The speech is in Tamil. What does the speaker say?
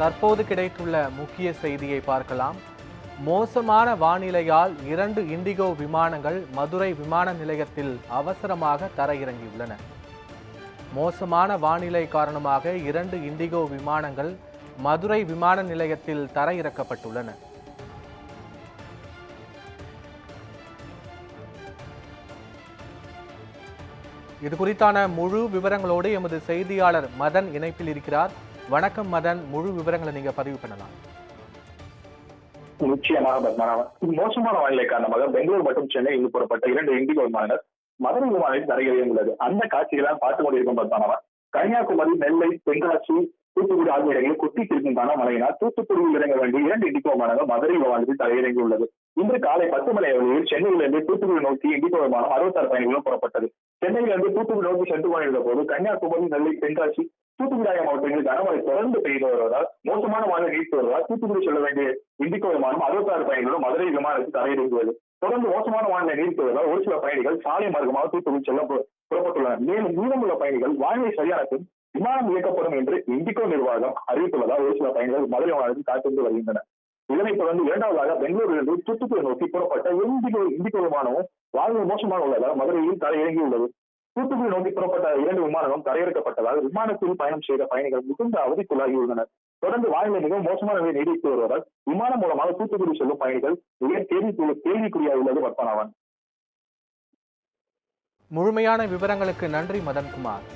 தற்போது கிடைத்துள்ள முக்கிய செய்தியை பார்க்கலாம். மோசமான வானிலையால் இரண்டு இண்டிகோ விமானங்கள் மதுரை விமான நிலையத்தில் அவசரமாக தரையிறங்கியுள்ளன. மோசமான வானிலை காரணமாக இரண்டு இண்டிகோ விமானங்கள் மதுரை விமான நிலையத்தில் தரையிறக்கப்பட்டுள்ளன. இது குறித்தான முழு விவரங்களோடு எமது செய்தியாளர் மதன் இணைப்பில் இருக்கிறார். வணக்கம் மதன். முழு விவரங்களை நீங்க பதிவு பண்ணலாம். நிச்சயமாக பத்மநாபன் மோசமான வானிலை காரணமாக பெங்களூர் மற்றும் சென்னை இங்கு புறப்பட்ட இரண்டு இண்டிகோ விமானங்கள் மதுரை விமானத்தில் தரையிறங்க உள்ளது. அந்த காட்சிகளை பார்த்து கொண்டிருக்கும் பத்மநாபன் கன்னியாகுமரி நெல்லை தென்காசி தூத்துக்குடி ஆகிய இடங்களில் கொட்டி திருக்கும் கனமழையினால் தூத்துக்குடியில் இறங்க வேண்டிய இரண்டு இண்டிகோ விமானங்கள் மதுரை விமானத்தில் தரையிறங்கி உள்ளது. இன்று காலை பத்து மணி அளவில் சென்னையிலிருந்து தூத்துக்குடி நோக்கி இண்டிகோ விமானம் அறுபத்தாறு பயணிகளும் புறப்பட்டது. சென்னையிலிருந்து தூத்துக்குடி நோக்கி சென்று கொண்டிருந்த போது கன்னியாகுமரி நெல்லை தென்காசி தூத்துக்குடி ஆகிய மாவட்டங்களில் கனமழை தொடர்ந்து பெய்து வருவதால் மோசமான மழை நீட்டு வருவதால் தூத்துக்குடி செல்ல வேண்டிய இண்டிகோ விமானம் அறுபத்தாறு பயணிகளும் மதுரை விமானத்தில் தரையிறங்குவது தொடர்ந்து மோசமான வானிலை நீடித்து வருவதால் ஒரு சில பயணிகள் சாலை மார்க்கமாக தூத்துக்குடி செல்ல புறப்பட்டுள்ளனர். மேலும் மீதமுள்ள பயணிகள் வானிலை சரியான விமானம் இயக்கப்படும் என்று இண்டிகோ நிர்வாகம் அறிவித்துள்ளதால் ஒரு சில பயணிகள் மதுரை விமானத்தில் காத்திருந்து வருகின்றனர். இதனைத் தொடர்ந்து இரண்டாவதாக பெங்களூரிலிருந்து தூத்துக்குடி நோக்கி புறப்பட்ட இண்டிகோ இண்டிகோ விமானமும் வாழ்வு மோசமாக உள்ளதால் மதுரையில் தரையிறங்கியுள்ளது தூத்துக்குடி நோக்கி புறப்பட்ட இரண்டு விமானங்களும் தரையிறக்கப்பட்டதால் விமானத்தில் பயணம் செய்த பயணிகள் மிகுந்த அவதிக்குள்ளாகியுள்ளனர் தொடர்ந்து வானிலை மிகவும் மோசமான நிலை நீடித்து வருவதால் விமானம் மூலமாக தூத்துக்குடி செல்லும் பயணிகள் மிக கேள்வி கேள்விக்குறியாக உள்ளது பத்மநாபன் முழுமையான விவரங்களுக்கு நன்றி மதன்குமார்.